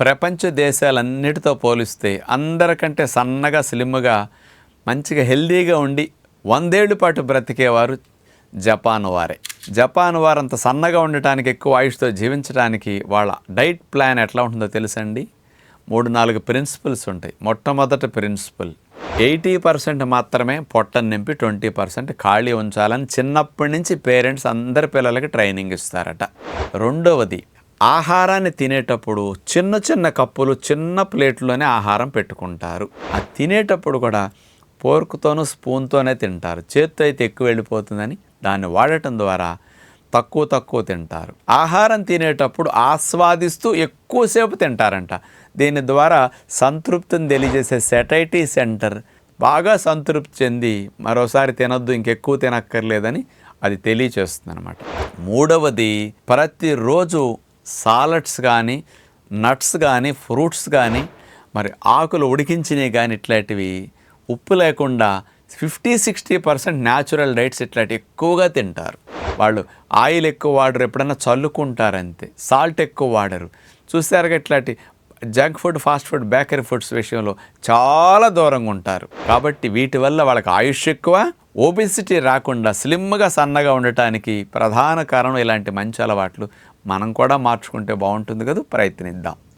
ప్రపంచ దేశాలన్నిటితో పోలిస్తే అందరికంటే సన్నగా స్లిమ్గా మంచిగా హెల్దీగా ఉండి వందేళ్ళ పాటు బ్రతికేవారు జపాన్ వారే. జపాన్ వారు అంత సన్నగా ఉండటానికి ఎక్కువ ఆయుష్తో జీవించడానికి వాళ్ళ డైట్ ప్లాన్ ఎట్లా ఉంటుందో తెలుసండి? మూడు నాలుగు ప్రిన్సిపల్స్ ఉంటాయి. మొట్టమొదటి ప్రిన్సిపల్ ఎయిటీ పర్సెంట్ మాత్రమే పొట్టను నింపి ట్వంటీ పర్సెంట్ ఖాళీ ఉంచాలని చిన్నప్పటి నుంచి పేరెంట్స్ అందరి పిల్లలకి ట్రైనింగ్ ఇస్తారట. రెండవది ఆహారాన్ని తినేటప్పుడు చిన్న చిన్న కప్పులు చిన్న ప్లేట్లోనే ఆహారం పెట్టుకుంటారు. ఆ తినేటప్పుడు కూడా పోర్కుతోనూ స్పూన్తోనే తింటారు. చేత్తో అయితే ఎక్కువ వెళ్ళిపోతుందని దాన్ని వాడటం ద్వారా తక్కువ తక్కువ తింటారు. ఆహారం తినేటప్పుడు ఆస్వాదిస్తూ ఎక్కువసేపు తింటారంట. దీని ద్వారా సంతృప్తిని తెలియజేసే సెటైటీ సెంటర్ బాగా సంతృప్తి చెంది మరోసారి తినొద్దు ఇంకెక్కువ తినక్కర్లేదని అది తెలియచేస్తుంది అనమాట మూడవది ప్రతిరోజు సాలడ్స్ కానీ నట్స్ కానీ ఫ్రూట్స్ కానీ మరి ఆకులు ఉడికించినవి కానీ ఇట్లాంటివి ఉప్పు లేకుండా fifty sixty percent natural diets ఇట్లాంటి ఎక్కువగా తింటారు. వాళ్ళు ఆయిల్ ఎక్కువ వాడరు ఎప్పుడైనా చల్లుకుంటారంతే. సాల్ట్ ఎక్కువ వాడరు. చూసారుగా ఇట్లాంటి junk food fast food bakery foods విషయంలో చాలా దూరంగా ఉంటారు. కాబట్టి వీటి వల్ల వాళ్ళకి ఆయుష్ ఎక్కువ ఓబిసిటీ రాకుండా స్లిమ్గా సన్నగా ఉండటానికి ప్రధాన కారణం ఇలాంటి మంచి అలవాట్లు మనం కూడా మార్చుకుంటే బాగుంటుంది కదా ప్రయత్నిద్దాం.